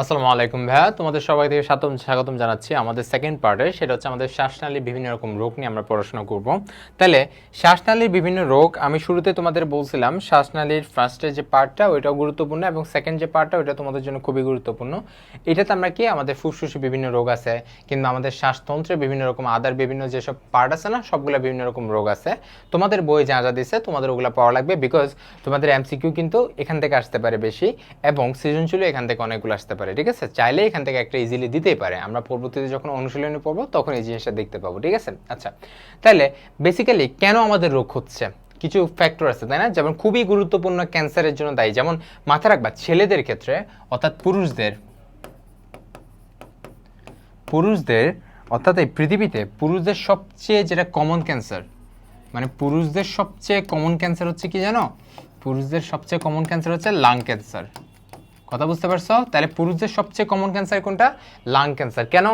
আসসালামু আলাইকুম ভাইয়া। তোমাদের সবাই থেকে স্বাগতম জানাচ্ছি আমাদের সেকেন্ড পার্টে সেটা হচ্ছে আমাদের শ্বাসনালীর বিভিন্ন রকম রোগ নিয়ে আমরা পড়াশোনা করব। তাহলে শ্বাসনালীর বিভিন্ন রোগ, আমি শুরুতে তোমাদের বলছিলাম, শ্বাসনালীর ফার্স্টের যে পার্টটা ওইটাও গুরুত্বপূর্ণ এবং সেকেন্ড যে পার্টটা ওইটা তোমাদের জন্য খুবই গুরুত্বপূর্ণ। এটাতে আমরা কি, আমাদের ফুসফুসে বিভিন্ন রোগ আছে, কিংবা আমাদের শ্বাসতন্ত্রে বিভিন্ন রকম আদার বিভিন্ন যেসব পার্ট আছে না, সবগুলো বিভিন্ন রকম রোগ আছে। তোমাদের বই যা যা দিছে, তোমাদের ওগুলো পড়া লাগবে বিকজ তোমাদের এমসিকিউ কিন্তু এখান থেকে আসতে পারে বেশি এবং সৃজনশীল এখান থেকে অনেকগুলো আসতে পারে। ঠিক আছে? চাইলে এখান থেকে একটা ইজিলি দিতেই পারে। আমরা পরবর্তীতে যখন অনুশীলনে পড়ব, তখন এই জিনিসটা দেখতে পাবো, ঠিক আছে? আচ্ছা তাহলে বেসিক্যালি কেন আমাদের রোগ হচ্ছে? কিছু ফ্যাক্টর আছে, তাই না? যেমন খুবই গুরুত্বপূর্ণ ক্যান্সারের জন্য দায়ী। যেমন মাথা রাখবা, ছেলেদের ক্ষেত্রে, অর্থাৎ পুরুষদের পুরুষদের, অর্থাৎ এই পৃথিবীতে পুরুষদের সবচেয়ে যেটা কমন ক্যান্সার মানে পুরুষদের সবচেয়ে কমন ক্যান্সার হচ্ছে কি জানো? পুরুষদের সবচেয়ে কমন ক্যান্সার হচ্ছে লাং ক্যান্সার কথা বুঝতে পারছ? তাহলে পুরুষদের সবচেয়ে কমন ক্যান্সার কোনটা? লাং ক্যান্সার কেন?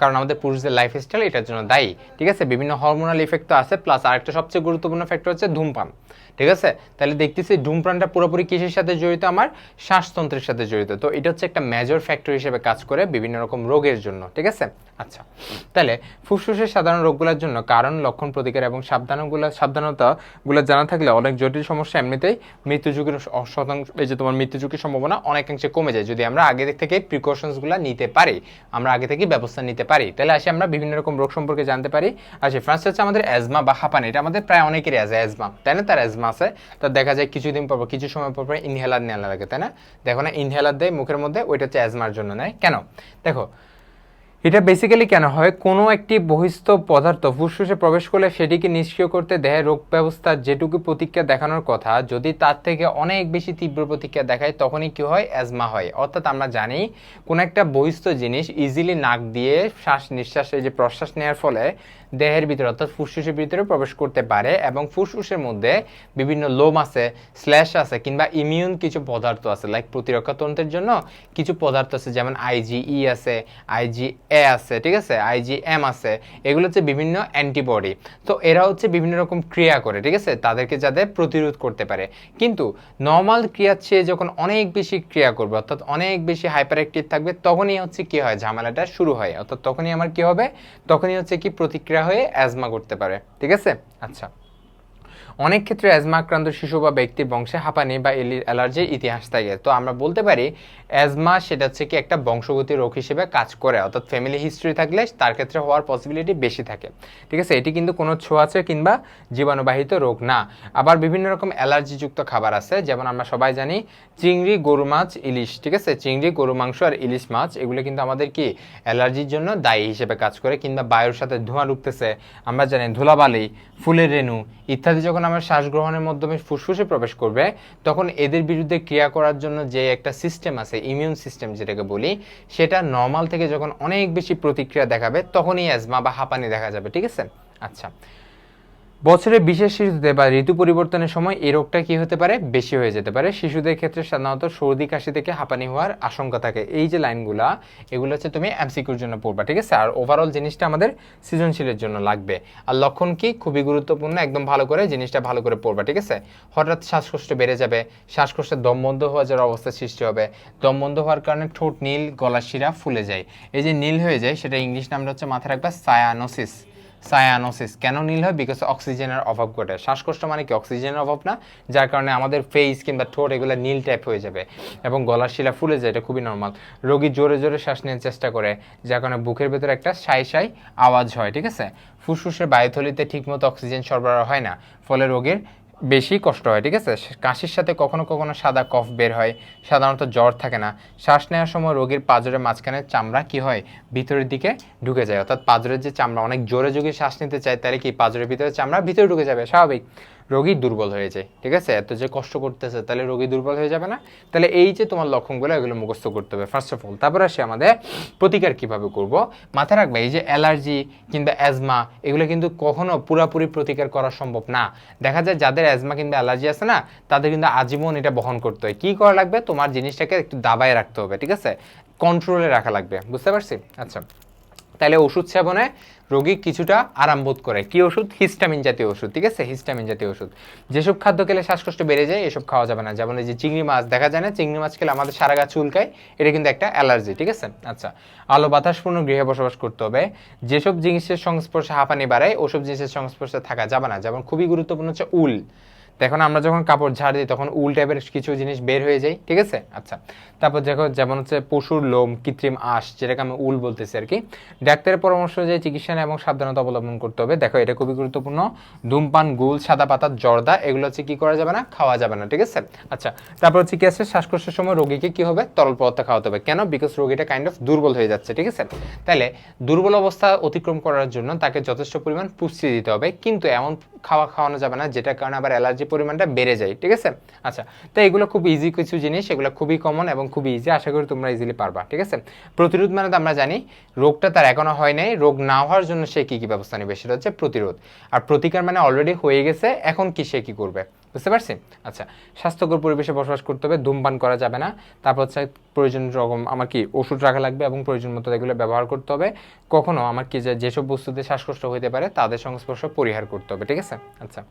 কারণ আমাদের পুরুষদের লাইফস্টাইল এটার জন্য দায়ী। ঠিক আছে? বিভিন্ন হরমোনাল ইফেক্ট তো আছে প্লাস আরেকটা সবচেয়ে গুরুত্বপূর্ণ ফ্যাক্টর হচ্ছে ধূমপান। ঠিক আছে? তাহলে দেখতেছি ধূমপানটা পুরোপুরি কিসের সাথে জড়িত? আমার শ্বাসতন্ত্রের সাথে জড়িত। তো এটা হচ্ছে একটা মেজর ফ্যাক্টর হিসেবে কাজ করে বিভিন্ন রকম রোগের জন্য, ঠিক আছে? আচ্ছা তাহলে ফুসফুসের সাধারণ রোগগুলোর জন্য কারণ, লক্ষণ, প্রতিকার এবং সাবধানগুলো, সাবধানতাগুলো জানা থাকলে অনেক জটিল সমস্যা এমনিতেই মৃত্যু ঝুঁকির শতাংশ, এই যে তোমার মৃত্যু ঝুঁকির সম্ভাবনা অনেকাংশে কমে যায়। যদি আমরা আগে থেকে প্রিকশনসগুলো নিতে পারি, আমরা আগে থেকে ব্যবস্থা নিতে পারি, তাহলে আসি আমরা বিভিন্ন রকম রোগ সম্পর্কে জানতে পারি। আচ্ছা ফার্স্ট হচ্ছে আমাদের অ্যাজমা বা হাঁপানি, এটা আমাদের প্রায় অনেকেরই আছে অ্যাজমা তাই না? তার অ্যাজমা আছে। তো দেখা যায় কিছুদিন পর কিছু সময় পর পর ইনহেলার নেওয়া লাগে, তাই না? দেখো না ইনহেলার দেয়, মুখের মধ্যে, ওইটা হচ্ছে অ্যাজমার জন্য নেয়। কেন? দেখো এটা বেসিক্যালি কেন হয়? কোনো একটি বহিস্থ পদার্থ ফুসফুসে প্রবেশ করলে সেটিকে নিষ্ক্রিয় করতে দেহের রোগ ব্যবস্থার যেটুকু প্রতিক্রিয়া দেখানোর কথা। যদি তার থেকে অনেক বেশি তীব্র প্রতিক্রিয়া দেখায়, তখনই কি হয়? অ্যাজমা হয়। অর্থাৎ আমরা জানি, কোনো একটা বহিস্থ জিনিস ইজিলি নাক দিয়ে শ্বাস নিঃশ্বাস যে প্রশ্বাস নেওয়ার ফলে দেহের ভিতরে, অর্থাৎ ফুসফুসের ভিতরে প্রবেশ করতে পারে এবং ফুসফুসের মধ্যে বিভিন্ন লোম আছে, স্ল্যাশ আছে কিংবা ইমিউন কিছু পদার্থ আছে লাইক প্রতিরক্ষা তন্ত্রের জন্য কিছু পদার্থ আছে, যেমন আইজিই আছে আইজি এ আছে, ঠিক আছে? আইজি এম আছে। এগুলো হচ্ছে বিভিন্ন অ্যান্টিবডি তো এরা হচ্ছে বিভিন্ন রকম ক্রিয়া করে, ঠিক আছে? তাদেরকে যাতে প্রতিরোধ করতে পারে। কিন্তু নর্মাল ক্রিয়ার চেয়ে যখন অনেক বেশি ক্রিয়া করবে, অর্থাৎ অনেক বেশি হাইপার অ্যাক্টিভ থাকবে, তখনই হচ্ছে কি হয়? ঝামেলাটা শুরু হয়। অর্থাৎ তখনই আমার কি হবে? তখনই হচ্ছে কি প্রতিক্রিয়া হয়ে অ্যাজমা করতে পারে। ঠিক আছে? আচ্ছা। অনেক ক্ষেত্রে অ্যাজমা আক্রান্ত শিশু বা ব্যক্তির বংশে হাঁপানি বা অ্যালার্জির ইতিহাস থাকে। তো আমরা বলতে পারি অ্যাজমা সেটা হচ্ছে কি একটা বংশগতি রোগ হিসেবে কাজ করে, অর্থাৎ ফ্যামিলি হিস্ট্রি থাকলে তার ক্ষেত্রে হওয়ার পসিবিলিটি বেশি থাকে। ঠিক আছে? এটি কিন্তু কোনো ছোঁয়াচে কিংবা জীবাণুবাহিত রোগ না। আবার বিভিন্ন রকম অ্যালার্জিযুক্ত খাবার আছে, যেমন আমরা সবাই জানি চিংড়ি গরু মাছ, ইলিশ। ঠিক আছে? চিংড়ি গরু মাংস আর ইলিশ মাছ, এগুলো কিন্তু আমাদের কি অ্যালার্জির জন্য দায়ী হিসেবে কাজ করে, কিংবা বায়ুর সাথে ধোঁয়া ঢুকতেছে আমরা জানি ধুলাবালি, ফুলের রেণু ইত্যাদি যখন আমরা শ্বাস গ্রহণের মাধ্যমে ফুসফুসে প্রবেশ করবে, তখন এদের বিরুদ্ধে ক্রিয়া করার জন্য যে একটা সিস্টেম আছে ইমিউন সিস্টেম যেটাকে বলি, সেটা নর্মাল থেকে যখন অনেক বেশি প্রতিক্রিয়া দেখাবে, তখনই অ্যাজমা বা হাঁপানি দেখা যাবে, ঠিক আছে? আচ্ছা। বছরে বিশেষ ঋতুতে বা ঋতু পরিবর্তনের সময় এই রোগটা কি হতে পারে? বেশি হয়ে যেতে পারে। শিশুদের ক্ষেত্রে সাধারণত সর্দি, কাশি থেকে হাঁপানি হওয়ার আশঙ্কা থাকে। এই যে লাইনগুলা, এগুলো হচ্ছে তুমি এমসিকিউর জন্য পড়বা, ঠিক আছে? আর ওভারঅল জিনিসটা আমাদের সৃজনশীলের জন্য লাগবে। আর লক্ষণ কি? খুবই গুরুত্বপূর্ণ, একদম ভালো করে জিনিসটা ভালো করে পড়বা, ঠিক আছে? হঠাৎ শ্বাসকষ্ট বেড়ে যাবে, শ্বাসকষ্টের দম বন্ধ হওয়া যাওয়ার অবস্থা সৃষ্টি হবে, দম বন্ধ হওয়ার কারণে ঠোঁট নীল, গলার শিরা ফুলে যায়। এই যে নীল হয়ে যায়, সেটা ইংলিশ নামটা হচ্ছে মাথায় রাখবা সায়ানোসিস। সায়ানোসিস। কেন নীল হয়? বিকজ অক্সিজেনের অভাব ঘটে। শ্বাসকষ্ট মানে কি? অক্সিজেনের অভাব না, যার কারণে আমাদের ফেস কিংবা ঠোঁট এগুলো নীল টাইপ হয়ে যাবে এবং গলার শিলা ফুলে যায়, এটা খুবই নর্মাল রোগী জোরে জোরে শ্বাস নেওয়ার চেষ্টা করে, যার কারণে বুকের ভেতরে একটা সাই সাই আওয়াজ হয়, ঠিক আছে? ফুসফুসের বায়ুথলিতে ঠিকমতো অক্সিজেন সরবরাহ হয় না। ফলে রোগীর বেশি কষ্ট হয়, ঠিক আছে? কাশির সাথে কখনো কখনো সাদা কফ বের হয়, সাধারণত জ্বর থাকে না। শ্বাস নেওয়ার সময় রোগীর পাঁজরের মাঝখানে চামড়া কি হয়? ভিতরের দিকে ঢুকে যায়। অর্থাৎ পাঁজরের যে চামড়া, অনেক জোরে যোগে শ্বাস নিতে চায়, তাহলে কি পাঁজরের ভিতরে চামড়া ভিতরে ঢুকে যাবে? স্বাভাবিক। রোগী দুর্বল হয়ে যায়, ঠিক আছে? এত যে কষ্ট করতেছে, তাহলে রোগী দুর্বল হয়ে যাবে না। তাহলে এই যে তোমার লক্ষণগুলো, এগুলো মুখস্থ করতে হবে ফার্স্ট অফ অল তারপর আসে আমাদের প্রতিকার কীভাবে করব? মাথায় রাখবে, এই যে অ্যালার্জি কিংবা অ্যাজমা এগুলো কিন্তু কখনো পুরাপুরি প্রতিকার করা সম্ভব না। দেখা যায় যাদের অ্যাজমা কিংবা অ্যালার্জি আছে না, তাদের কিন্তু আজীবন এটা বহন করতে হয়। কী করা লাগবে? তোমার জিনিসটাকে একটু দাবায় রাখতে হবে, ঠিক আছে? কন্ট্রোলে রাখা লাগবে, বুঝতে পারছি? আচ্ছা। তাহলে ওষুধ সেবনে রোগী কিছুটা আরাম বোধ করে। কি ওষুধ? হিস্টামিন জাতীয় ওষুধ, ঠিক আছে? হিস্টামিন জাতীয় ওষুধ। যেসব খাদ্য খেলে শ্বাসকষ্ট বেড়ে যায়, এসব খাওয়া যাবে না। যেমন এই যে চিংড়ি মাছ, দেখা যায় না? চিংড়ি মাছ খেলে আমাদের সারা গা চুলকায়, এটা কিন্তু একটা অ্যালার্জি, ঠিক আছে? আচ্ছা আলো বাতাসপূর্ণ গৃহে বসবাস করতে হবে। যেসব জিনিসের সংস্পর্শে হাঁপানি বাড়ায়, ওসব জিনিসের সংস্পর্শে থাকা যাবে না। যেমন খুবই গুরুত্বপূর্ণ হচ্ছে উল। দেখুন আমরা যখন কাপড় ঝাড় দিই, তখন উল টাইপের কিছু জিনিস বের হয়ে যায়, ঠিক আছে? আচ্ছা তারপর দেখো যেমন হচ্ছে পশুর লোম, কৃত্রিম আঁশ, যেটাকে আমি উল বলতেছি আর কি। ডাক্তারের পরামর্শ যে চিকিৎসা এবং সাবধানতা অবলম্বন করতে হবে। দেখো, এটা খুবই গুরুত্বপূর্ণ। ধূমপান, গুল, সাদা পাতা, জর্দা, এগুলো হচ্ছে কি করা যাবে না? খাওয়া যাবে না, ঠিক আছে? আচ্ছা তারপর হচ্ছে কি আছে? শ্বাসকষ্টের সময় রোগীকে কী হবে? তরল পদার্থ খাওয়াতে হবে। কেন? বিকজ রোগীটা কাইন্ড অফ দুর্বল হয়ে যাচ্ছে, ঠিক আছে? তাহলে দুর্বল অবস্থা অতিক্রম করার জন্য তাকে যথেষ্ট পরিমাণ পুষ্টি দিতে হবে। কিন্তু এমন খাওয়া খাওয়ানো যাবে না, যেটার কারণে আবার অ্যালার্জি পরিমাণটা বেড়ে যায়, ঠিক আছে? আচ্ছা তো এগুলো খুব ইজি কিছু জিনিস, এগুলো খুবই কমন এবং খুবই ইজি আশা করি তোমরা ইজিলি পারবা, ঠিক আছে? প্রতিরোধ মানে তো আমরা জানি, রোগটা তার এখনও হয় নাই, রোগ না হওয়ার জন্য সে কি কি ব্যবস্থা নেবে? সেটা হচ্ছে প্রতিরোধ। আর প্রতিকার মানে অলরেডি হয়ে গেছে, এখন কি সে কি করবে? বুঝতে পারছি? আচ্ছা স্বাস্থ্যকর পরিবেশে বসবাস করতে হবে, ধূমপান করা যাবে না। তারপর হচ্ছে প্রয়োজন রকম আমার কি ওষুধ রাখা লাগবে এবং প্রয়োজন মতো এগুলো ব্যবহার করতে হবে। কখনো আমার কি যেসব বস্তুতে শ্বাসকষ্ট হতে পারে, তাদের সংস্পর্শ পরিহার করতে হবে, ঠিক আছে? আচ্ছা।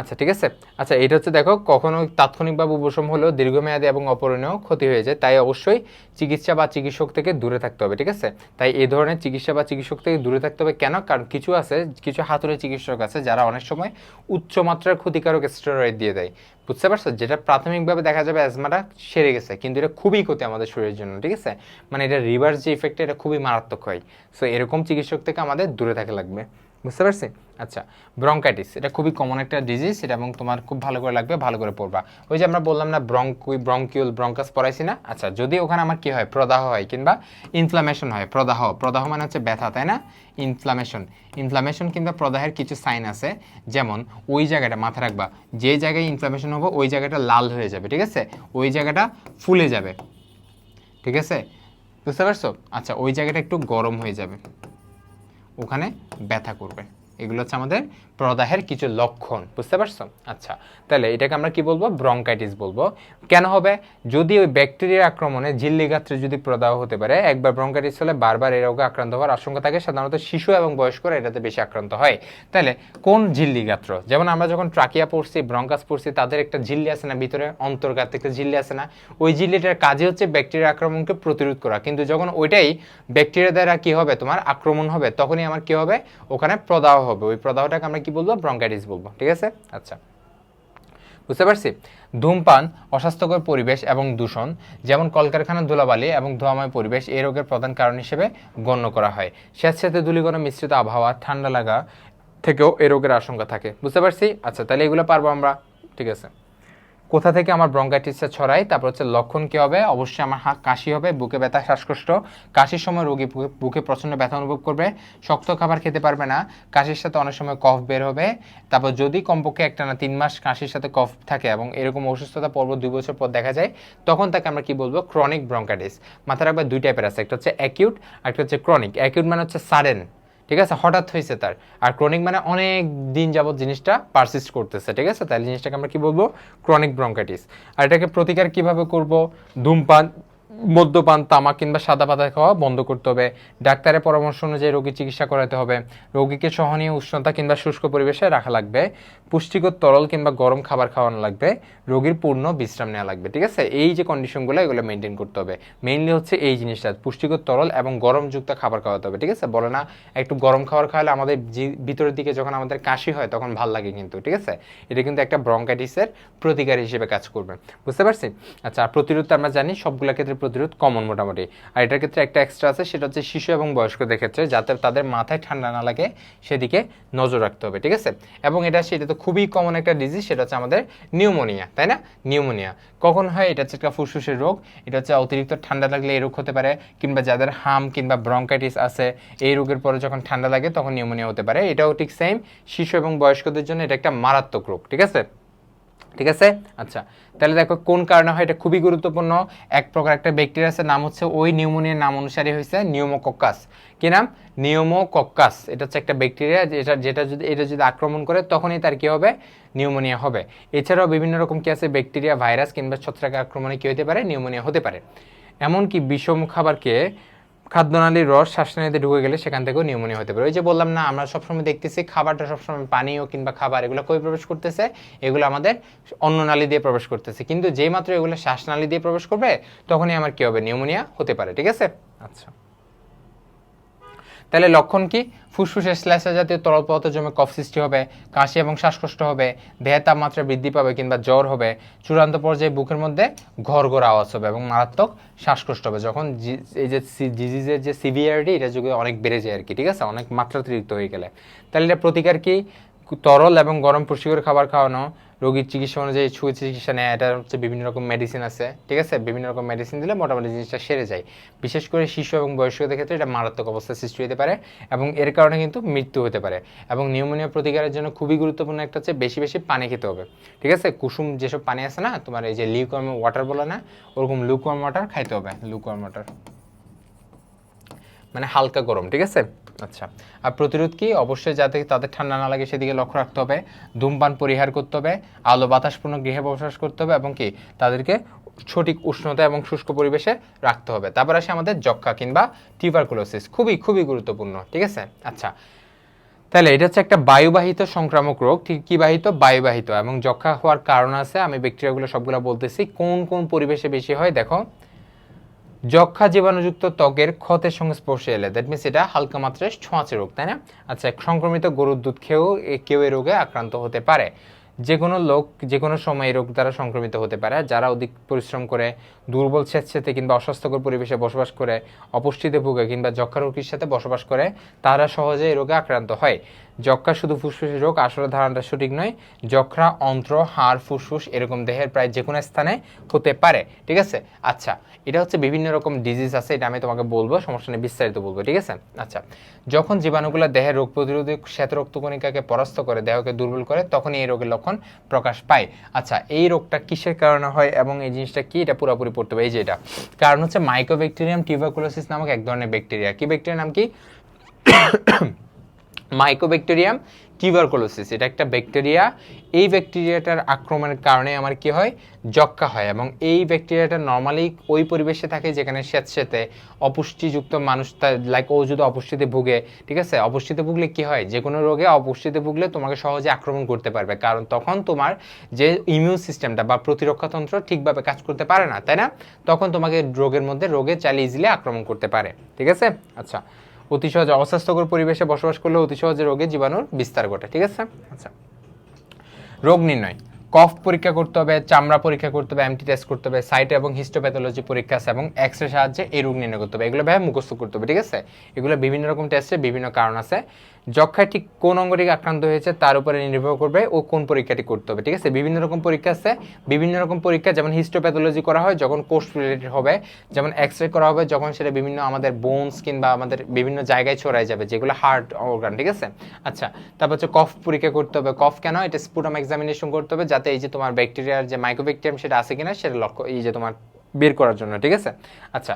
আচ্ছা ঠিক আছে? আচ্ছা এটা হচ্ছে দেখো, কখনো তাৎক্ষণিকভাবে উপশম হলেও দীর্ঘমেয়াদী এবং অপরণীয় ক্ষতি হয়ে যায়। তাই অবশ্যই চিকিৎসা বা চিকিৎসক থেকে দূরে থাকতে হবে, ঠিক আছে? তাই এই ধরনের চিকিৎসা বা চিকিৎসক থেকে দূরে থাকতে হবে কেন? কারণ কিছু আছে, কিছু হাতুড়ে চিকিৎসক আছে যারা অনেক সময় উচ্চ মাত্রার ক্ষতিকারক স্টেরয়েড দিয়ে দেয়। বুঝতে পারছ? যেটা প্রাথমিকভাবে দেখা যাবে অ্যাজমাটা সেরে গেছে, কিন্তু এটা খুবই ক্ষতি আমাদের শরীরের জন্য, ঠিক আছে? মানে এটা রিভার্স যে ইফেক্ট এটা খুবই মারাত্মক হয়। সো এরকম চিকিৎসক থেকে আমাদের দূরে থাকা লাগবে। বুঝতে পারছি? আচ্ছা ব্রঙ্কাইটিস এটা খুবই কমন একটা ডিজিজ এটা এবং তোমার খুব ভালো করে লাগবে, ভালো করে পড়বা। ওই যে আমরা বললাম না ব্রঙ্কুই ব্রঙ্কিউল ব্রঙ্কাস পড়াইছি না? আচ্ছা যদি ওখানে আমার কি হয়? প্রদাহ হয়, কিংবা ইনফ্লামেশন হয়, প্রদাহ প্রদাহ মানে হচ্ছে ব্যথা, তাই না? ইনফ্লামেশন ইনফ্লামেশন কিংবা প্রদাহের কিছু সাইন আছে, যেমন ওই জায়গাটা মাথা রাখবা, যে জায়গায় ইনফ্লামেশন হবে, ওই জায়গাটা লাল হয়ে যাবে, ঠিক আছে? ওই জায়গাটা ফুলে যাবে, ঠিক আছে? বুঝতে পারছ? আচ্ছা ওই জায়গাটা একটু গরম হয়ে যাবে। ওখানে ব্যথা করবে। এগুলো হচ্ছে আমাদের প্রদাহের কিছু লক্ষণ, বুঝতে পারছ? আচ্ছা তাহলে এটাকে আমরা কি বলব? ব্রঙ্কাইটিস বলব। কেন হবে? যদি ওই ব্যাকটেরিয়ার আক্রমণে ঝিল্লি গাত্রে যদি প্রদাহ হতে পারে, একবার ব্রঙ্কাইটিস হলে বারবার এই রোগে আক্রান্ত হওয়ার আশঙ্কা থাকে, সাধারণত শিশু এবং বয়স্করা এটাতে বেশি আক্রান্ত হয়। তাহলে কোন ঝিল্লি গাত্র যেমন আমরা যখন ট্রাকিয়া পড়ছি, ব্রঙ্কাস পড়ছি, তাদের একটা ঝিল্লি আছে না ভিতরে? অন্তর্গাত একটা ঝিল্লি আছে না? ওই ঝিল্লিটার কাজে হচ্ছে ব্যাকটেরিয়া আক্রমণকে প্রতিরোধ করা। কিন্তু যখন ওইটাই ব্যাকটেরিয়া দ্বারা কি হবে? তোমার আক্রমণ হবে, তখনই আমার কি হবে? ওখানে প্রদাহ হবে। ওই প্রদাহটাকে আমরা কি বলব ব্রঙ্কাইটিস বলব, ঠিক আছে? আচ্ছা। বুঝতে পারছি? ধূমপান, অস্বাস্থ্যকর পরিবেশ এবং দূষণ, যেমন কলকারখানার ধুলাবালি এবং ধোঁয়াময় পরিবেশ, এই রোগের প্রধান কারণ হিসেবে গণ্য করা হয়। স্যাঁতস্যাঁতে ধুলিগণ মিশ্রিত আবহাওয়া, ঠান্ডা লাগা থেকেও এই রোগের আশঙ্কা থাকে। বুঝতে পারছি? আচ্ছা তাহলে এগুলো পারব আমরা, ঠিক আছে? কোথা থেকে আমার ব্রঙ্কাইটিসটা ছড়ায়? তারপর হচ্ছে লক্ষণ কী হবে? অবশ্যই আমার হাত কাশি হবে, বুকে ব্যথা, শ্বাসকষ্ট। কাশির সময় রোগী বুকে- প্রচণ্ড ব্যথা অনুভব করবে। শক্ত খাবার খেতে পারবে না। কাশির সাথে অনেক সময় কফ বের হবে। তারপর যদি কমপক্ষে একটা না তিন মাস কাশির সাথে কফ থাকে এবং এরকম অসুস্থতা পর্ব দুই বছর পর দেখা যায়, তখন তাকে আমরা কি বলব? ক্রনিক ব্রঙ্কাইটিস মাথায় রাখবে দুই টাইপের আছে। একটা হচ্ছে অ্যাকিউট আর একটা হচ্ছে ক্রনিক অ্যাকিউট মানে হচ্ছে সাডেন ঠিক আছে? হঠাৎ হয়েছে তার। আর ক্রনিক মানে অনেক দিন যাবত জিনিসটা পারসিস্ট করতেছে, ঠিক আছে? তাহলে জিনিসটাকে আমরা কি বলব? ক্রনিক ব্রঙ্কাইটিস আর এটাকে প্রতিকার কীভাবে করব? ধূমপান মদ্যপান তামাক কিংবা সাদা পাতা খাওয়া বন্ধ করতে হবে। ডাক্তারের পরামর্শ অনুযায়ী রোগীর চিকিৎসা করাতে হবে। রোগীকে সহনীয়, উষ্ণতা কিংবা শুষ্ক পরিবেশে রাখা লাগবে। পুষ্টিকর তরল কিংবা গরম খাবার খাওয়ানো লাগবে। রোগীর পূর্ণ বিশ্রাম নেওয়া লাগবে, ঠিক আছে? এই যে কন্ডিশনগুলো এগুলো মেনটেন করতে হবে। মেইনলি হচ্ছে এই জিনিসটা, পুষ্টিকর তরল এবং গরমযুক্ত খাবার খাওয়াতে হবে, ঠিক আছে? বলে না, একটু গরম খাবার খাওয়ালে আমাদের ভিতরের দিকে যখন আমাদের কাশি হয়, তখন ভালো লাগে কিন্তু, ঠিক আছে? এটা কিন্তু একটা ব্রঙ্কাইটিসের প্রতিকার হিসেবে কাজ করবে। বুঝতে পারছি আচ্ছা প্রতিরোধ আমরা জানি, সবগুলো ক্ষেত্রে প্রতিরোধ কমন মোটামুটি। আর এটার ক্ষেত্রে একটা এক্সট্রা আছে, সেটা হচ্ছে শিশু এবং বয়স্কদের ক্ষেত্রে, যাতে তাদের মাথায় ঠান্ডা না লাগে, সেদিকে নজর রাখতে হবে, ঠিক আছে? এবং এটা সেটা তো খুবই কমন একটা ডিজিজ সেটা হচ্ছে আমাদের নিউমোনিয়া তাই না? নিউমোনিয়া কখন হয়? এটা হচ্ছে একটা ফুসফুসের রোগ, এটা হচ্ছে অতিরিক্ত ঠান্ডা লাগলে এই রোগ হতে পারে, কিংবা যাদের হাম কিংবা ব্রঙ্কাইটিস আছে, এই রোগের পরে যখন ঠান্ডা লাগে, তখন নিউমোনিয়া হতে পারে। এটাও ঠিক সেম শিশু এবং বয়স্কদের জন্য এটা একটা মারাত্মক রোগ, ঠিক আছে? ঠিক আছে? আচ্ছা তাহলে দেখো কোন কারণে হয়, এটা খুবই গুরুত্বপূর্ণ। এক প্রকার একটা ব্যাকটেরিয়াসের নাম হচ্ছে ওই নিউমোনিয়ার নাম অনুসারে হয়েছে নিউমোকক্কাস। কি নাম? নিউমোকক্কাস। এটা হচ্ছে একটা ব্যাকটেরিয়া যেটা যেটা যদি, এটা যদি আক্রমণ করে, তখনই তার কি হবে? নিউমোনিয়া হবে। এছাড়াও বিভিন্ন রকম কি আছে, ব্যাকটেরিয়া, ভাইরাস কিংবা ছত্রাক আক্রমণে কি হতে পারে? নিউমোনিয়া হতে পারে। এমনকি বিষম খাবারকে খাদ্যনালীর রস শ্বাসনালীতে ঢুকে গেলে সেখান থেকেও নিউমোনিয়া হতে পারে। ওই যে বললাম না, আমরা সবসময় দেখতেছি খাবারটা সবসময় পানীয় কিংবা খাবার এগুলো কই প্রবেশ করতেছে? এগুলো আমাদের অন্য নালী দিয়ে প্রবেশ করতেছে। কিন্তু যেই মাত্র এগুলো শ্বাসনালী দিয়ে প্রবেশ করবে, তখনই আমার কী হবে? নিউমোনিয়া হতে পারে, ঠিক আছে? আচ্ছা। তাহলে লক্ষণ কি? ফুসফুসে শ্লেষা জাতীয় তরল পদার্থ জমে কফ সৃষ্টি হবে, কাশি এবং শ্বাসকষ্ট হবে দেহের তাপমাত্রা বৃদ্ধি পাবে কিংবা জ্বর হবে। চূড়ান্ত পর্যায়ে বুকের মধ্যে ঘর ঘর আওয়াজ হবে এবং মারাত্মক শ্বাসকষ্ট হবে। যখন এই যে ডিজিজের যে সিভিয়ারিটি এটা যুগে অনেক বেড়ে যায় আর কি ঠিক আছে? অনেক মাত্রাতিরিক্ত হয়ে গেলে। তাহলে এটা প্রতিকার কি? তরল এবং গরম পুষ্টিকর খাবার খাওয়ানো রোগীর চিকিৎসা অনুযায়ী ছুঁয়ে চিকিৎসা নেয় এটা হচ্ছে বিভিন্ন রকম মেডিসিন আছে, ঠিক আছে? বিভিন্ন রকম মেডিসিন দিলে মোটামুটি জিনিসটা সেরে যায়। বিশেষ করে শিশু এবং বয়স্কদের ক্ষেত্রে এটা মারাত্মক অবস্থা সৃষ্টি হতে পারে এবং এর কারণে কিন্তু মৃত্যু হতে পারে এবং নিউমোনিয়া প্রতিকারের জন্য খুবই গুরুত্বপূর্ণ একটা হচ্ছে বেশি বেশি পানি খেতে হবে, ঠিক আছে? কুসুম যেসব পানি আছে না, তোমার এই যে লিউকওয়ার্ম ওয়াটার বলে না, ওরকম লুকওয়ার্ম ওয়াটার খাইতে হবে লুকওয়ার্ম ওয়াটার মানে হালকা গরম, ঠিক আছে? আচ্ছা। আর প্রতিরোধ কি? অবশ্যই যাতে তাদের ঠান্ডা না লাগে, সেদিকে লক্ষ্য রাখতে হবে। ধূমপান পরিহার করতে হবে। আলো বাতাসপূর্ণ গৃহে বসবাস করতে হবে এবং কি? তাদেরকে সঠিক উষ্ণতা এবং শুষ্ক পরিবেশে রাখতে হবে। তারপর আসে আমাদের যক্ষা কিংবা টিউবারকুলোসিস। খুবই খুবই গুরুত্বপূর্ণ, ঠিক আছে? আচ্ছা। তাহলে এটা হচ্ছে একটা বায়ুবাহিত সংক্রামক রোগ। ঠিক কি বাহিত? বায়ুবাহিত। এবং যক্ষা হওয়ার কারণ আছে, আমি ব্যাকটেরিয়াগুলো সবগুলো বলতেছি। কোন কোন পরিবেশে বেশি হয়? দেখো যক্ষা জীবাণুযুক্ত ত্বকের ক্ষতের সংস্পর্শে এলে দ্যাট মিনস এটা হালকা মাত্রায় ছোঁয়াচে রোগ, তাই না? আচ্ছা সংক্রমিত গরুর দুধ খেয়েও কেউ এই রোগে আক্রান্ত হতে পারে। যে কোনো লোক যে কোনো সময় এই রোগ দ্বারা সংক্রমিত হতে পারে। যারা অধিক পরিশ্রম করে, দুর্বল স্বেচ্ছাতে কিংবা অস্বাস্থ্যকর পরিবেশে বসবাস করে, অপুষ্টিতে ভুগে কিংবা যক্ষা রোগীর সাথে বসবাস করে, তারা সহজে এই রোগে আক্রান্ত হয়। যক্ষা শুধু ফুসফুসের রোগ আসলে ধারণাটা সঠিক নয় যক্ষা অন্ত্র, হাড়, ফুসফুস, এরকম দেহের প্রায় যে কোনো স্থানে হতে পারে, ঠিক আছে? আচ্ছা এটা হচ্ছে বিভিন্ন রকম ডিজিজ আছে, এটা আমি তোমাকে বলব, সমস্যা নিয়ে বিস্তারিত বলব, ঠিক আছে? আচ্ছা যখন জীবাণুগুলো দেহের রোগ প্রতিরোধী শ্বেত রক্তকণিকাকে পরাস্ত করে, দেহকে দুর্বল করে, তখনই এই রোগের লক্ষণ প্রকাশ পায়। আচ্ছা এই রোগটা কিসের কারণে হয় এবং এই জিনিসটা কি, এটা পুরোপুরি পড়তে হবে, এই যে এটা। কারণ হচ্ছে মাইক্রোব্যাকটেরিয়াম টিউবারকুলোসিস নামক এক ধরনের ব্যাকটেরিয়া কি ব্যাকটেরিয়ার নাম কি? মাইকোব্যাকটেরিয়াম টিউবারকুলোসিস এটা একটা ব্যাকটেরিয়া এই ব্যাকটেরিয়াটার আক্রমণের কারণে আমার কি হয়? যক্ষা হয় এবং এই ব্যাকটেরিয়াটা নর্মালি ওই পরিবেশে থাকে যেখানে স্যাঁতস্যাঁতে অপুষ্টিযুক্ত মানুষ তার লাইক ও যদি অপুষ্টিতে ভুগে, ঠিক আছে? অপুষ্টিতে ভুগলে কি হয়? যে কোনো রোগে অপুষ্টিতে ভুগলে তোমাকে সহজে আক্রমণ করতে পারবে। কারণ তখন তোমার যে ইমিউন সিস্টেমটা বা প্রতিরক্ষাতন্ত্র ঠিকভাবে কাজ করতে পারে না, তাই না? তখন তোমাকে রোগের মধ্যে রোগে চালিয়ে ইজিলি আক্রমণ করতে পারে, ঠিক আছে? আচ্ছা। অতি সহজে অস্বাস্থ্যকর পরিবেশে বসবাস করলে অতি সহজে রোগে জীবাণুর বিস্তার ঘটে, ঠিক আছে? আচ্ছা। রোগ নির্ণয়। কফ পরীক্ষা করতে হবে, চামড়া পরীক্ষা করতে হবে, এমটি টেস্ট করতে হবে, সাইট এবং হিস্টোপ্যাথোলজি পরীক্ষা আছে এবং এক্স রে সাহায্যে এই রোগ নির্ণয় করতে হবে। এগুলো ভাই মুখস্থ করতে হবে, ঠিক আছে? এগুলো বিভিন্ন রকম টেস্টে বিভিন্ন কারণ আছে। যক্ষায় ঠিক কোন অঙ্গটি আক্রান্ত হয়েছে তার উপরে নির্ভর করবে ও কোন পরীক্ষাটি করতে হবে, ঠিক আছে? বিভিন্ন রকম পরীক্ষা আছে। বিভিন্ন রকম পরীক্ষা, যেমন হিস্টোপ্যাথোলজি করা হয়, যখন কোষ রিলেটেড হবে, যেমন এক্স রে করা হবে, যখন সেটা বিভিন্ন আমাদের বোনস কিংবা আমাদের বিভিন্ন জায়গায় ছড়াই যাবে, যেগুলো হার্ট অর্গান ঠিক আছে? আচ্ছা তারপর হচ্ছে কফ পরীক্ষা করতে হবে। কফ কেন? এটা স্পুটাম এক্সামিনেশন করতে হবে, যাতে এই যে তোমার ব্যাকটেরিয়ার যে মাইক্রোব্যাকটেরিয়াম সেটা আছে কিনা, সেটা লক্ষ্য এই যে তোমার বের করার জন্য, ঠিক আছে? আচ্ছা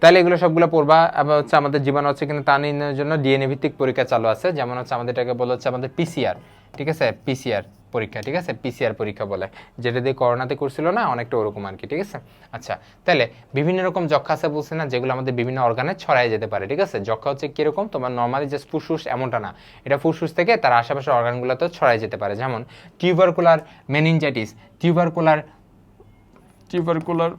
তাহলে এগুলো সবগুলো পড়বা, আবার হচ্ছে আমাদের জীবাণু আছে কিনা তা নির্ণয়ের জন্য ডিএনএ ভিত্তিক পরীক্ষা চালু আছে। যেমন হচ্ছে আমাদের এটাকে বলা হচ্ছে আমাদের পিসিআর ঠিক আছে? পিসিআর পরীক্ষা, ঠিক আছে? পিসিআর পরীক্ষা বলে। যেটা দিয়ে করোনাতে করছিল না, অনেকটা ওরকম আর কি ঠিক আছে? আচ্ছা তাহলে বিভিন্ন রকম যক্ষা আছে বলছে না, যেগুলো আমাদের বিভিন্ন অর্গানে ছড়াই যেতে পারে, ঠিক আছে? যক্ষা হচ্ছে কীরকম? তোমার নর্মালি যে ফুসফুস এমনটা না। এটা ফুসফুস থেকে তার আশেপাশের অর্গানগুলোতেও ছড়াই যেতে পারে। যেমন tubercular meningitis tubercular tubercular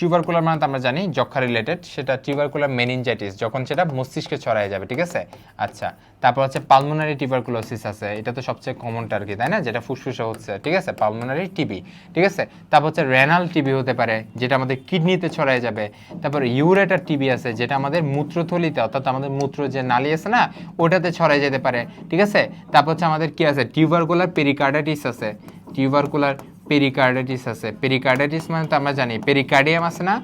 tubercular মানে তো আমরা জানি যক্ষা রিলেটেড সেটা টিউবারকুলার মেনিনজাইটিস যখন সেটা মস্তিষ্কে ছড়ায় যাবে, ঠিক আছে? আচ্ছা তারপর হচ্ছে পালমোনারি টিউবারকুলোসিস আছে, এটা তো সবচেয়ে কমনটা আর কি তাই না? যেটা ফুসফুসে হচ্ছে, ঠিক আছে? পালমোনারি টিবি ঠিক আছে? তারপর হচ্ছে রেনাল টিবি হতে পারে, যেটা আমাদের কিডনিতে ছড়ায় যাবে। তারপর ইউরেটার টিবি আছে, যেটা আমাদের মূত্রথলিতে, অর্থাৎ আমাদের মূত্র যে নালী আছে না, ওটাতে ছড়ায় যেতে পারে, ঠিক আছে? তারপর হচ্ছে আমাদের কি আছে? টিউবারকুলার পেরিকার্ডাইটিস আছে। টিউবারকুলার পেরিকার্ডাইটিস আছে। পেরিকার্ডাইটিস মানে তো আমরা জানি পেরিকার্ডিয়াম আছে না?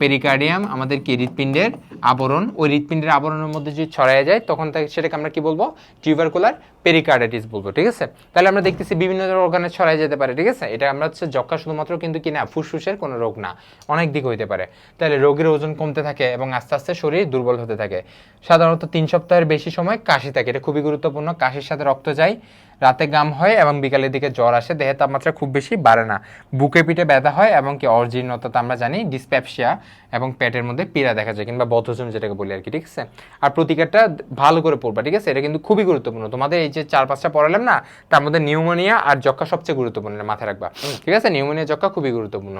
পেরিকার্ডিয়াম আমাদের কি হৃৎপিণ্ডের আবরণ, ওই হৃৎপিণ্ডের আবরণের মধ্যে যদি ছড়ায় যায়, তখন তাকে, সেটাকে আমরা কি বলব? টিউবারকুলার পেরিকার্ডাইটিস বলব, ঠিক আছে? তাহলে আমরা দেখতেছি বিভিন্ন অর্গানে ছড়ায় যেতে পারে, ঠিক আছে? এটা আমরা হচ্ছে যক্ষা শুধুমাত্র কিন্তু কি না, ফুসফুসের কোনো রোগ না, অনেক দিক হইতে পারে। তাহলে রোগের ওজন কমতে থাকে এবং আস্তে আস্তে শরীর দুর্বল হতে থাকে। সাধারণত তিন সপ্তাহের বেশি সময় কাশি থাকে, এটা খুবই গুরুত্বপূর্ণ, কাশির সাথে রক্ত যায়, রাতে গাম হয় এবং বিকালের দিকে জ্বর আসে দেহের তাপমাত্রা খুব বেশি বাড়ে না। বুকে পিঠে ব্যথা হয় এবং কি অর্জিনতা আমরা জানি ডিসপ্যাপসিয়া এবং পেটের মধ্যে পীড়া দেখা যায় কিংবা বদ্ধজন যেটাকে বলি আর কি ঠিক আছে? আর প্রতিকারটা ভালো করে পড়বা ঠিক আছে? এটা কিন্তু খুবই গুরুত্বপূর্ণ। তোমাদের এই যে চার পাঁচটা পড়ালাম না তার মধ্যে নিউমোনিয়া আর যক্ষা সবচেয়ে গুরুত্বপূর্ণ মাথায় রাখবা। ঠিক আছে? নিউমোনিয়া যক্ষা খুবই গুরুত্বপূর্ণ।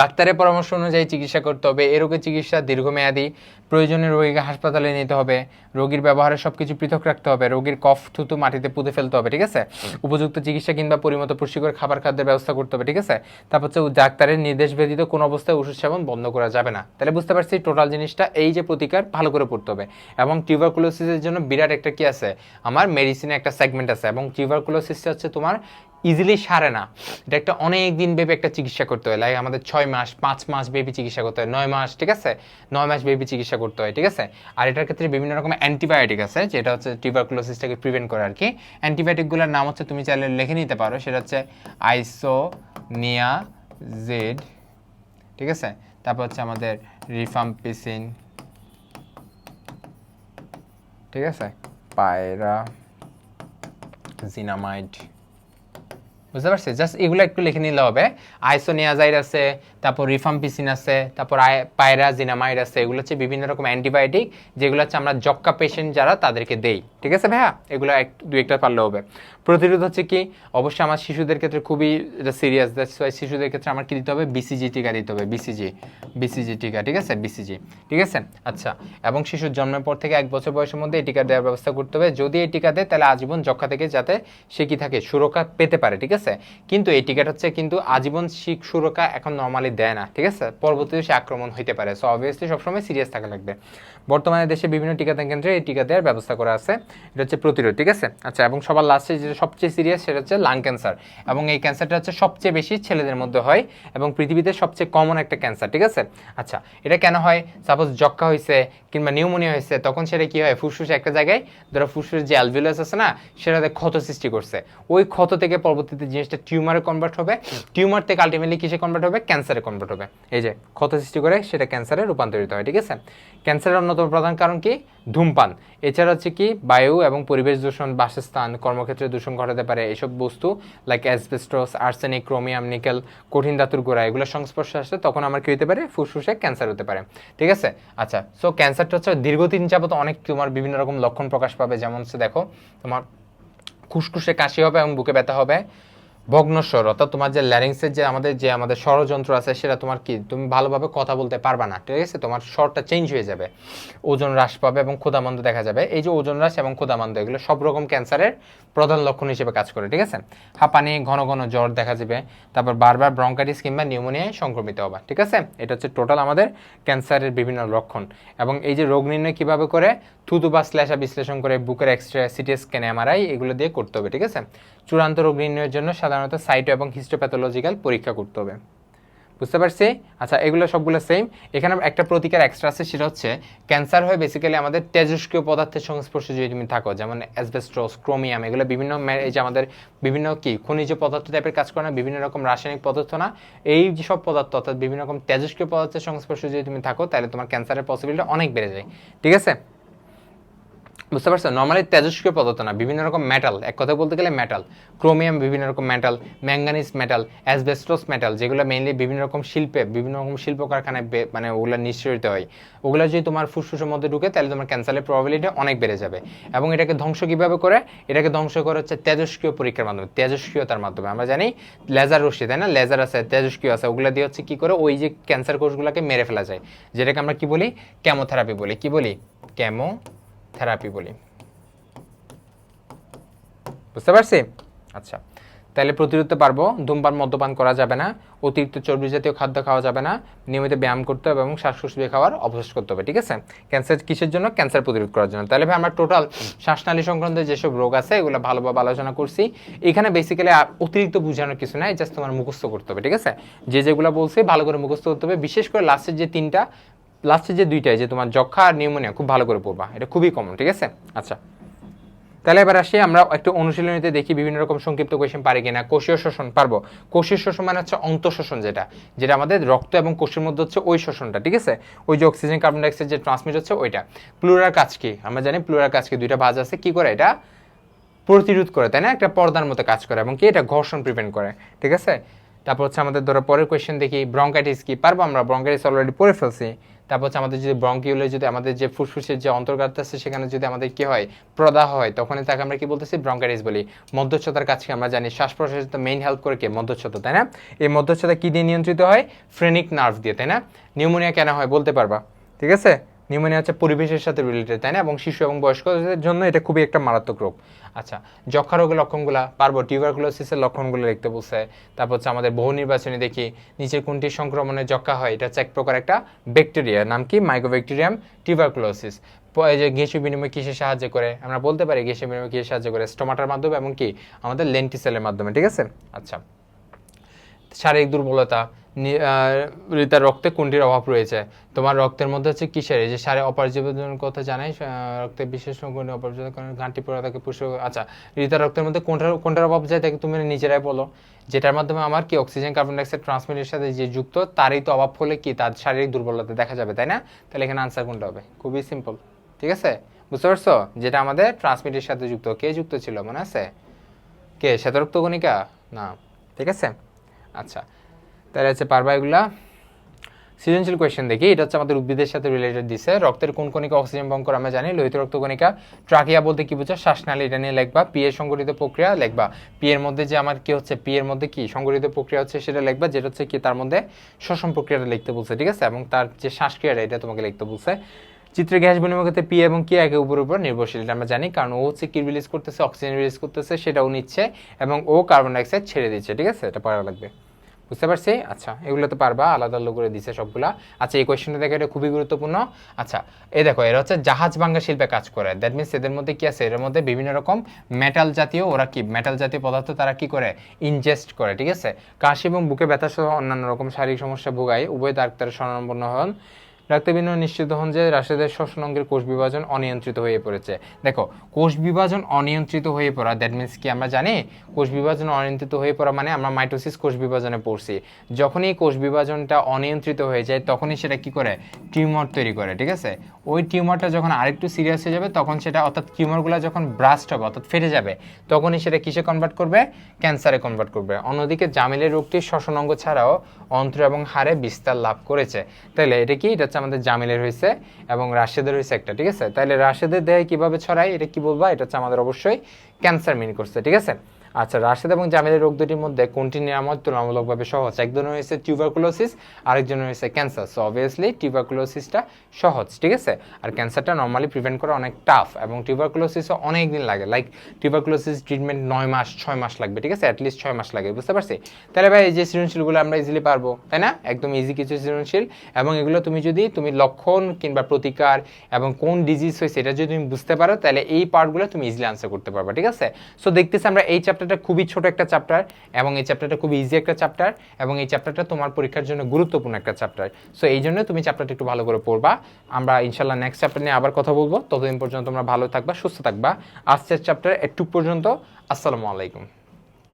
ডাক্তারের পরামর্শ অনুযায়ী চিকিৎসা করতে হবে। এ রোগের চিকিৎসা দীর্ঘমেয়াদী প্রয়োজনে রোগীকে হাসপাতালে নিতে হবে, রোগীর ব্যবহারে সব কিছু পৃথক রাখতে হবে, রোগীর কফ, থুতু মাটিতে পুঁতে ফেলতে হবে, ঠিক আছে? উপযুক্ত চিকিৎসা কিংবা পরিমতো পুষ্টিকর খাবার খাদ্যের ব্যবস্থা করতে হবে, ঠিক আছে? তারপর হচ্ছে ডাক্তারের নির্দেশ ব্যতীত কোনো অবস্থায় ওষুধ সেবন বন্ধ করা যাবে না। তাহলে বুঝতে পারছি টোটাল জিনিসটা এই যে প্রতিকার ভালো করে পড়তে হবে। এবং টিউবারকুলোসিসের জন্য বিরাট একটা কি আছে? আমার মেডিসিনে একটা সেগমেন্ট আছে এবং টিউবারকুলোসিসটা হচ্ছে তোমার ইজিলি সারে না। এটা একটা অনেক দিন ব্যাপী একটা চিকিৎসা করতে হয়। লাইক আমাদের ছয় মাস, পাঁচ মাস বেবি চিকিৎসা করতে হয়। নয় মাস, ঠিক আছে? নয় মাস বেবি চিকিৎসা করতে হয়, ঠিক আছে? আর এটার ক্ষেত্রে বিভিন্ন রকম অ্যান্টিবায়োটিক আছে, যেটা হচ্ছে টিউবারকুলোসিসটাকে প্রিভেন্ট করে আর কি অ্যান্টিবায়োটিকগুলোর নাম হচ্ছে, তুমি চাইলে লিখে নিতে পারো, সেটা হচ্ছে আইসোনিয়া জেড ঠিক আছে? তারপর হচ্ছে আমাদের রিফাম্পিসিন ঠিক আছে? পায়রা জিনামাইড বুঝতে পারছি জাস্ট এগুলো একটু লিখে নিলে হবে। আইসোনিয়াজাইড আছে, তারপর রিফাম্পিসিন আছে, তারপর আই- পায়রা জিনামাইড আছে, এগুলো হচ্ছে বিভিন্ন রকম অ্যান্টিবায়োটিক, যেগুলো হচ্ছে আমরা যক্কা পেশেন্ট যারা তাদেরকে দেই। ঠিক আছে ভাইয়া? এগুলো এক দু একটা পারলে হবে। প্রতিরোধ হচ্ছে কি? অবশ্যই আমার শিশুদের ক্ষেত্রে খুবই এটা সিরিয়াস দ্যাটস ওয়াই শিশুদের ক্ষেত্রে আমার কি দিতে হবে? বিসিজি টিকা দিতে হবে। বিসিজি বিসিজি টিকা, ঠিক আছে? বিসিজি ঠিক আছে? আচ্ছা এবং শিশুর জন্মের পর থেকে এক বছর বয়সের মধ্যে এই টিকা দেওয়ার ব্যবস্থা করতে হবে। যদি এই টিকা দেয়, তাহলে আজীবন যক্ষা থেকে যাতে সে কি থাকে? সুরক্ষা পেতে পারে, ঠিক আছে? কিন্তু এই টিকিট হচ্ছে কিন্তু আজীবন শিখ সুরক্ষা এখন নর্মালি দেয় না, ঠিক আছে? পরবর্তীতে সে আক্রমণ হইতে পারে। সো অবভিয়াসলি সবসময় সিরিয়াস থাকা লাগবে। বর্তমানে দেশে বিভিন্ন টিকাদান কেন্দ্রে এই টিকা দেওয়ার ব্যবস্থা করা আছে। এটা হচ্ছে প্রতিরোধ, ঠিক আছে? আচ্ছা এবং সবার লাস্টে যেটা সবচেয়ে সিরিয়াস সেটা হচ্ছে লাং ক্যান্সার এবং এই ক্যান্সারটা হচ্ছে সবচেয়ে বেশি ছেলেদের মধ্যে হয় এবং পৃথিবীতে সবচেয়ে কমন একটা ক্যান্সার ঠিক আছে? আচ্ছা এটা কেন হয়? সাপোজ যক্ষা হয়েছে কিংবা নিউমোনিয়া হয়েছে তখন সেটা কি হয়? ফুসফুসে একটা জায়গায়, ধরো ফুসফুসের যে অ্যালভিউলাস আছে না, সেটাতে ক্ষত সৃষ্টি করছে। ওই ক্ষত থেকে পরবর্তীতে জিনিসটা টিউমারে কনভার্ট হবে। টিউমার থেকে আলটিমেটলি কিসে কনভার্ট হবে? ক্যান্সারে কনভার্ট হবে। এই যে, ক্ষত সৃষ্টি করে সেটা ক্যান্সারে রূপান্তরিত হয়, ঠিক আছে? ক্যান্সারের অন্যতম প্রধান কারণ কি? ধূমপান। এছাড়া হচ্ছে কি? বায়ু এবং পরিবেশ দূষণ, বাসস্থান, কর্মক্ষেত্রে দূষণ ঘটাতে পারে এসব বস্তু like asbestos arsenic chromium nickel কঠিন ধাতুর গোড়া, এগুলো সংস্পর্শে আসলে তখন আমার কি হতে পারে? ফুসফুসে ক্যান্সার হতে পারে। ঠিক আছে? আচ্ছা সো ক্যান্সারটা হচ্ছে দীর্ঘদিন যাবত অনেক তোমার বিভিন্ন রকম লক্ষণ প্রকাশ পাবে। যেমন হচ্ছে দেখো, তোমার খুসখুসে কাশি হবে এবং বুকে ব্যথা হবে। ভগ্নস্বর, অর্থাৎ তোমার যে ল্যারিংসের যে আমাদের যে আমাদের স্বরযন্ত্র আছে, সেটা তোমার কি, তুমি ভালোভাবে কথা বলতে পারবা না, ঠিক আছে? তোমার স্বরটা চেঞ্জ হয়ে যাবে, ওজন হ্রাস পাবে এবং ক্ষুদামন্দ দেখা যাবে। এই যে ওজন হ্রাস এবং ক্ষুদামন্দ এগুলো সব রকম ক্যান্সারের প্রধান লক্ষণ হিসেবে কাজ করে, ঠিক আছে? হাঁপানি ঘন ঘন জ্বর দেখা যাবে, তারপর বারবার ব্রঙ্কাইটিস কিংবা নিউমোনিয়ায় সংক্রমিত হবা, ঠিক আছে? এটা হচ্ছে টোটাল আমাদের ক্যান্সারের বিভিন্ন লক্ষণ। এবং এই যে রোগ নির্ণয় কীভাবে করে, থুতু বা শ্লেষা বিশ্লেষণ করে, বুকের এক্সরে সিটি স্ক্যান এমআরআই এগুলো দিয়ে করতে হবে, ঠিক আছে? চূড়ান্ত রোগ নির্ণয়ের জন্য সাধারণত সাইটো এবং হিস্টোপ্যাথোলজিক্যাল পরীক্ষা করতে হবে। বুঝতে পারছি? আচ্ছা এগুলো সবগুলো সেম এখানে একটা প্রতিকার এক্সট্রা আছে, সেটা হচ্ছে ক্যান্সার হয়ে বেসিক্যালি আমাদের তেজস্ক্রিয় পদার্থের সংস্পর্শে যদি তুমি থাকো, যেমন অ্যাসবেস্ট্রোস ক্রোমিয়াম এগুলো বিভিন্ন এই যে আমাদের বিভিন্ন কি, খনিজ পদার্থ টাইপের কাজ করে না, বিভিন্ন রকম রাসায়নিক পদার্থ না, এই যে সব পদার্থ, অর্থাৎ বিভিন্ন রকম তেজস্ক্রিয় পদার্থের সংস্পর্শে যদি তুমি থাকো, তাহলে তোমার ক্যান্সারের পসিবিলিটি অনেক বেড়ে যায়। ঠিক আছে? বুঝতে পারছ? নর্মালি তেজস্ক্রিয় পদার্থ না, বিভিন্ন রকম মেটাল এক কথা বলতে গেলে মেটাল ক্রোমিয়াম বিভিন্ন রকম metal manganese metal asbestos metal যেগুলো মেইনলি বিভিন্ন রকম শিল্পে, বিভিন্ন রকম শিল্প কারখানায় মানে ওগুলো নিঃসরিত হয়। ওগুলো যদি তোমার ফুসফুসের মধ্যে ঢুকে, তাহলে তোমার ক্যান্সারের প্রবাবিলিটি অনেক বেড়ে যাবে। এবং এটাকে ধ্বংস কীভাবে করে? এটাকে ধ্বংস করে হচ্ছে তেজস্ক্রিয় পরীক্ষার মাধ্যমে, তেজস্ক্রিয়তার মাধ্যমে। আমরা জানি লেজার রশ্মি, তাই না? লেজার আছে, তেজস্ক্রিয় আছে, ওগুলো দিয়ে হচ্ছে কী করে? ওই যে ক্যান্সার কোষগুলোকে মেরে ফেলা যায়। যেটাকে আমরা কি বলি? কেমোথেরাপি বলি। কি বলি? কেমো থেরাপি বলি। বুঝতে পারছি? আচ্ছা তাহলে প্রতিরোধতে পারব, ধূমপান, মদ্যপান করা যাবে না, অতিরিক্ত চর্বি জাতীয় খাদ্য খাওয়া যাবে না, নিয়মিত ব্যায়াম করতে হবে এবং শ্বাস দিয়ে খাওয়ার অভ্যাস করতে হবে, ঠিক আছে? ক্যান্সার, কিসের জন্য? ক্যান্সার প্রতিরোধ করার জন্য। তাহলে ভাই, আমরা টোটাল শ্বাসনালী সংক্রান্ত যেসব রোগ আছে, এগুলো ভালোভাবে আলোচনা করছি। এখানে বেসিক্যালি অতিরিক্ত বোঝানোর কিছু নাই জাস্ট তোমার মুখস্থ করতে হবে, ঠিক আছে? যে যেগুলো বলছি, ভালো করে মুখস্থ করতে হবে। বিশেষ করে লাস্টের যে তিনটা লাস্টের যে দুইটাই, যে তোমার যক্ষা আর নিউমোনিয়া খুব ভালো করে পড়বা। এটা খুবই কমন ঠিক আছে? আচ্ছা। তাহলে এবার আসি, আমরা একটু অনুশীলনীতে দেখি বিভিন্ন রকম সংক্ষিপ্ত কোয়েশ্চেন পারি কিনা। কোষীয় শোষণ পারব। কোষীয় শোষণ মানে হচ্ছে অন্তঃশোষণ যেটা যেটা আমাদের রক্ত এবং কোষের মধ্যে হচ্ছে ওই শোষণটা ঠিক আছে? ওই যে অক্সিজেন কার্বন ডাইঅক্সাইড যে ট্রান্সমিট হচ্ছে ওইটা। প্লুরার কাজ কি? আমরা জানি প্লুরার কাজ কি? দুইটা ভাজ আছে, কি করে এটা? প্রতিরোধ করে, তাই না? একটা পর্দার মতো কাজ করে, এবং কি এটা ঘর্ষণ প্রিভেন্ট করে, ঠিক আছে? তারপর হচ্ছে আমাদের ধরো পরের কোয়েশ্চেন দেখি ব্রঙ্কাইটিস কি? পারব আমরা ব্রঙ্কাইটিস অলরেডি পড়ে ফেলছি। তারপর হচ্ছে আমাদের যদি ব্রঙ্কিউলে যদি আমাদের যে ফুসফুসের যে অন্তর্গাত আছে, সেখানে যদি আমাদের কি হয়? প্রদাহ হয়, তখনই তাকে আমরা কি বলতেছি? ব্রঙ্কাইটিস বলি। মধ্যচ্ছতার কাছে আমরা জানি? শ্বাস প্রশ্বাসে তো মেইন হেল্প করে কে? মধ্যচ্ছতা তাই না? এই মধ্যচ্ছতা কি দিয়ে নিয়ন্ত্রিত হয়? ফ্রেনিক নার্ভ দিয়ে, তাই না? নিউমোনিয়া কেন হয় বলতে পারবা? ঠিক আছে? নিউমোনিয়া হচ্ছে পরিবেশের সাথে রিলেটেড তাই না? এবং শিশু এবং বয়স্কদের জন্য এটা খুবই একটা মারাত্মক রোগ। আচ্ছা যক্ষা রোগের লক্ষণগুলো, পারব টিউবারকুলোসিসের লক্ষণগুলো দেখতে বলছে। তারপর হচ্ছে আমাদের বহু নির্বাচনী দেখি নিচের কোনটি সংক্রমণে যক্ষা হয়, এটা হচ্ছে এক প্রকার একটা ব্যাকটেরিয়া নাম কি? মাইক্রোব্যাকটেরিয়াম টিউবারকুলোসিস যে গ্যাসীয় বিনিময় কিসে সাহায্য করে? আমরা বলতে পারি গ্যাসীয় বিনিময় কিসে সাহায্য করে? স্টোমাটার মাধ্যমে এবং কি আমাদের লেন্টিসেলের মাধ্যমে, ঠিক আছে? আচ্ছা শারীরিক দুর্বলতা রিতার রক্তে কোনটির অভাব রয়েছে। তোমার রক্তের মধ্যে হচ্ছে কিসের? এই যে সারে অপারজীবনের কথা জানাই রক্তে বিশেষ কোনো অপারজীবন ঘাঁটি পড়া থাকে, পুষ্প আচ্ছা রিতার রক্তের মধ্যে কোনটার কোনটার অভাব যায়, তাকে তুমি নিজেরাই বলো। যেটার মাধ্যমে আমার কি অক্সিজেন কার্বন ডাইঅক্সাইড ট্রান্সমিটের সাথে যে যুক্ত, তারই তো অভাব হলে কি? তার শারীরিক দুর্বলতা দেখা যাবে, তাই না? তাহলে এখানে আনসার কোনটা হবে? খুবই সিম্পল ঠিক আছে? বুঝতে পারছ? যেটা আমাদের ট্রান্সমিটের সাথে যুক্ত। কে যুক্ত ছিল, মনে আছে? কে? শ্বেতরক্ত কণিকা? না। ঠিক আছে? আচ্ছা তাহলে হচ্ছে পারবা এগুলা। সৃজনশীল কোয়েশ্চেন দেখি, এটা হচ্ছে আমাদের উদ্ভিদের সাথে রিলেটেড দিছে। রক্তের কোন কণিকা অক্সিজেন বহন করে আমরা জানি, লোহিত রক্ত কণিকা। ট্রাকিয়া বলতে কি বুঝো শ্বাসনালী, এটা নিয়ে লিখবা। পি এর সংগঠিত প্রক্রিয়া লিখবা। পি এর মধ্যে যে আমার কি হচ্ছে? পি এর মধ্যে কি সংগঠিত প্রক্রিয়া হচ্ছে সেটা লিখবা, যেটা হচ্ছে কি তার মধ্যে শ্বসন প্রক্রিয়াটা লিখতে বলছে, ঠিক আছে? এবং তার যে শ্বাসক্রিয়াটা, এটা তোমাকে লিখতে বলছে। চিত্রে গ্যাস বিনিময় ক্ষেত্রে পি এবং কি একে উপর উপর নির্ভরশীল, এটা আমরা জানি। কারণ ও হচ্ছে কি রিলিজ করতেছে? অক্সিজেন রিলিজ করতেছে, সেটাও নিচ্ছে এবং ও কার্বন ডাইঅক্সাইড ছেড়ে দিচ্ছে, ঠিক আছে? এটা পড়া লাগবে। বুঝতে পারছি? আচ্ছা এগুলো তো পারবা, আলাদা আলাদা করে দিছে সবগুলা। আচ্ছা এই কোয়েশ্চেনটা দেখে, এটা খুবই গুরুত্বপূর্ণ। আচ্ছা এ দেখো, এরা হচ্ছে জাহাজ ভাঙ্গা শিল্পে কাজ করে। দ্যাট মিনস এদের মধ্যে কি আছে? এর মধ্যে বিভিন্ন রকম মেটাল জাতীয়, ওরা কি মেটাল জাতীয় পদার্থ তারা কি করে? ইনজেস্ট করে, ঠিক আছে? কাশি এবং বুকে ব্যথা সহ অন্যান্য রকম শারীরিক সমস্যা ভোগায় উভয় ডাক্তারের শরণাপন্ন হন। রক্তবিন্ন নিশ্চিত হন যে রাশেদের শ্বসন অঙ্গের কোষ বিভাজন অনিয়ন্ত্রিত হয়ে পড়েছে। দেখো, কোষ বিভাজন অনিয়ন্ত্রিত হয়ে পড়া দ্যাট মিনস কি আমরা জানি? কোষ বিভাজন অনিয়ন্ত্রিত হয়ে পড়া মানে আমরা মাইটোসিস কোষ বিভাজনে পড়ছি। যখনই কোষ বিভাজনটা অনিয়ন্ত্রিত হয়ে যায়, তখনই সেটা কি করে? টিউমার তৈরি করে, ঠিক আছে? ওই টিউমারটা যখন আরেকটু সিরিয়াস হয়ে যাবে, তখন সেটা অর্থাৎ টিউমারগুলো যখন ব্রাস্ট হবে, অর্থাৎ ফেটে যাবে, তখনই সেটা কিসে কনভার্ট করবে? ক্যান্সারে কনভার্ট করবে। অন্যদিকে জামিলের রোগটি শ্বসন অঙ্গ ছাড়াও অন্ত্র এবং হাড়ে বিস্তার লাভ করেছে। তাহলে এটা কি? এটা হচ্ছে আমাদের জামিলের হয়েছে এবং রাশেদের হয়েছে একটা, ঠিক আছে? তাহলে রাশেদের দেহে কীভাবে ছড়ায়, এটা কি বলবা? এটা হচ্ছে আমাদের অবশ্যই ক্যান্সার মিন করছে, ঠিক আছে? আচ্ছা রাশেদ এবং জামিলের রোগ দুটির মধ্যে কোনটি নিরাময় তুলনামূলকভাবে সহজ? একজনের হয়েছে টিউবারকুলোসিস আরেকজনের রয়েছে ক্যান্সার সো অবভিয়াসলি টিউবারকুলোসিসটা সহজ, ঠিক আছে? আর ক্যান্সারটা নর্মালি প্রিভেন্ট করা অনেক টাফ এবং টিউবারকুলোসিসও অনেক দিন লাগে। লাইক টিউবারকুলোসিস ট্রিটমেন্ট নয় মাস, ছয় মাস লাগবে, ঠিক আছে? অ্যাটলিস্ট ছয় মাস লাগে, বুঝতে পারছি? তাহলে ভাই, এই যে সৃজনশীলগুলো আমরা ইজিলি পারব, তাই না? একদম ইজি কিছু সৃজনশীল এবং এগুলো তুমি যদি, তুমি লক্ষণ কিংবা প্রতিকার এবং কোন ডিজিজ হয়েছে এটা যদি তুমি বুঝতে পারো, তাহলে এই পার্টগুলো তুমি ইজিলি আনসার করতে পারবে, ঠিক আছে? সো দেখতেছি আমরা এই চ্যাপ্টারটা খুবই ছোট একটা চ্যাপ্টার এবং এই চ্যাপ্টারটা খুবই ইজি একটা চ্যাপ্টার এবং এই চ্যাপ্টারটা তোমার পরীক্ষার জন্য গুরুত্বপূর্ণ একটা চ্যাপ্টার সো এই জন্য তুমি চ্যাপ্টারটা একটু ভালো করে পড়বা। আমরা ইনশাল্লাহ নেক্সট চ্যাপ্টার নিয়ে আবার কথা বলব। ততদিন পর্যন্ত তোমরা ভালো থাকবা, সুস্থ থাকবা। আজকের চ্যাপ্টার একটু পর্যন্ত। আসসালামু আলাইকুম।